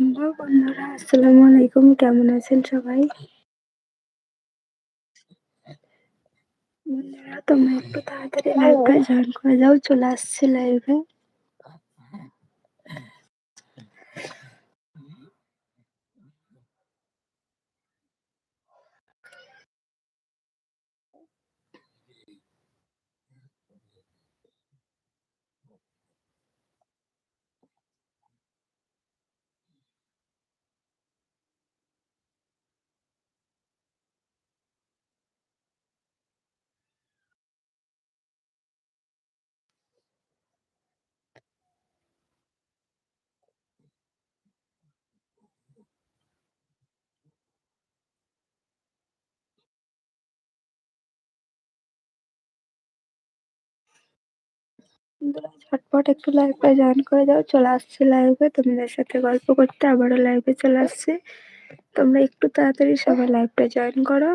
Hello বন্ধুরা, আসসালামু আলাইকুম কেমন আছেন সবাই? বন্ধুরা, তোমরা একটু তাড়াতাড়ি লাইভটা জয়েন করে যাও, চলে আসছি লাইভে। বন্ধুরা ঝটপট একটু লাইভটা জয়েন করে যাও। চলে আসছি লাইভে তোমাদের সাথে গল্প করতে আবারও লাইভে চলে আসছি। তোমরা একটু তাড়াতাড়ি সবাই লাইভটা জয়েন করো।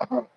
Uh-huh.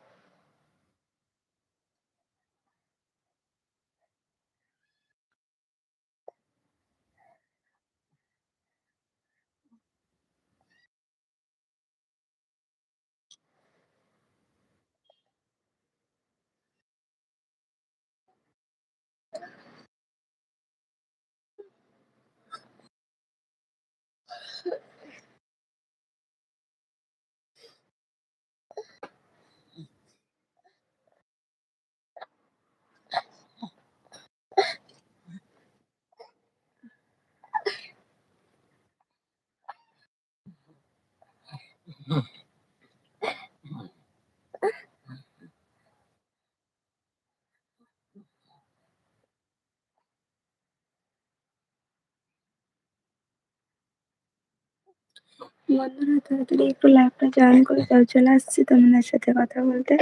বন্ধুরা, তাড়াতাড়ি একটু লাইভটা জয়েন করে যাও, চলে আসছি তোমাদের সাথে কথা বলতে।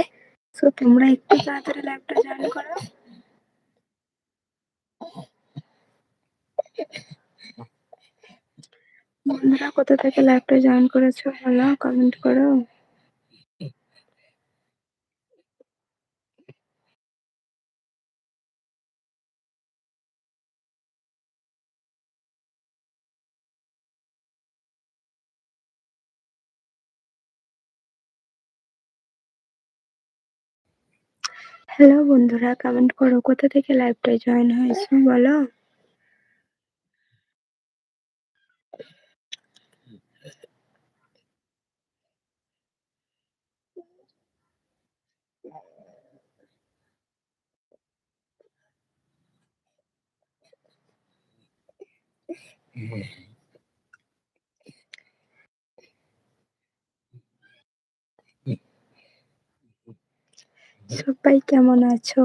সো তোমরা একটু তাড়াতাড়ি লাইভটা জয়েন করো। বন্ধুরা, কোথা থেকে লাইভটা জয়েন করেছ? বলো কমেন্ট করো। হ্যালো বন্ধুরা কমেন্ট করো? কোথা থেকে লাইভটা জয়েন হয়েছো বলো? সবাই কেমন আছো?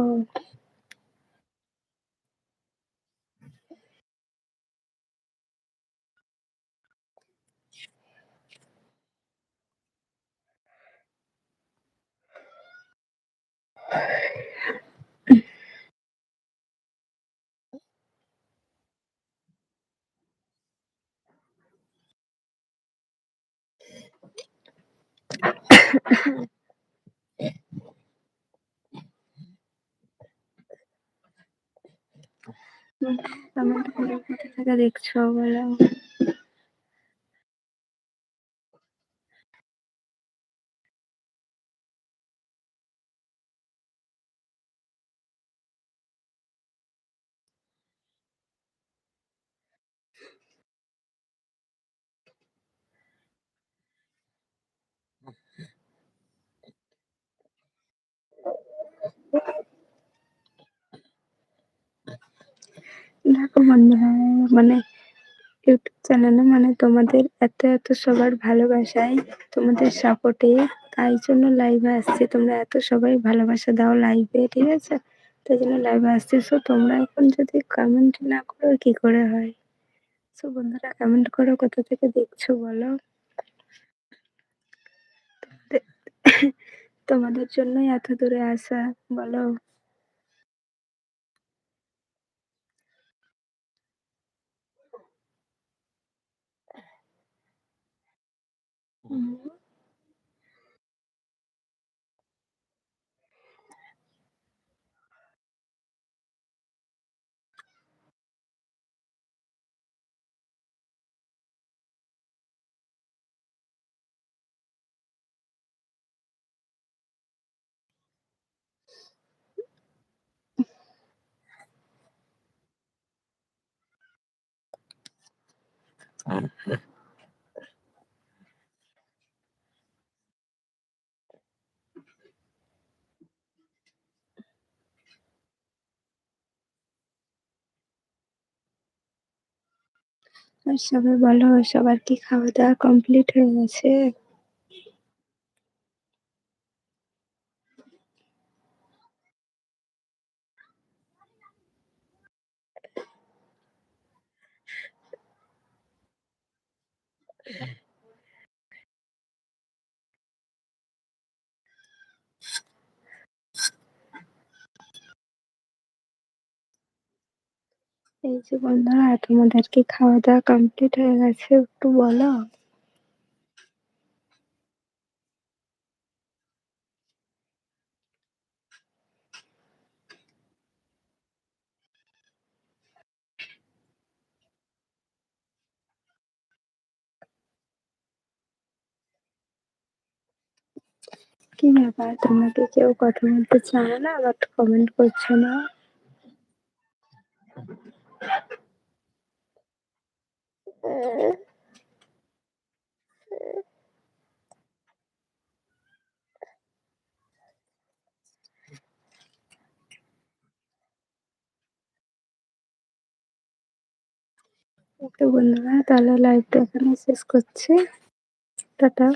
কমেন্ট করো কোথা থেকে দেখছ বলো। দেখো বন্ধুরা মানে ইউটিউব চ্যানেলে মানে তোমাদের এত এত সবার ভালোবাসায় তোমাদের সাপোর্টে তাই জন্য লাইভে আসছি। তোমরা এত সবাই ভালোবাসা দাও লাইভে ঠিক আছে? তাই জন্য লাইভে আসছি। সো তোমরা এখন যদি কমেন্ট না করো, কি করে হয়? সো বন্ধুরা কমেন্ট করো, কোথা থেকে দেখছ বলো? তোমাদের জন্যই এত দূরে আসা, বলো। আর সবাই বলো সবার কি খাওয়া দাওয়া কমপ্লিট হয়ে গেছে এই যে বন্ধুরা তোমাদের কি খাওয়া দাওয়া কমপ্লিট হয়ে গেছে, একটু বলো? কি ব্যাপার? তোমরা কি কেউ কথা বলতে চায় না? বাট কমেন্ট করছ না? ওকে বন্ধুরা তাহলে লাইভটা এখানে শেষ করছি টাটা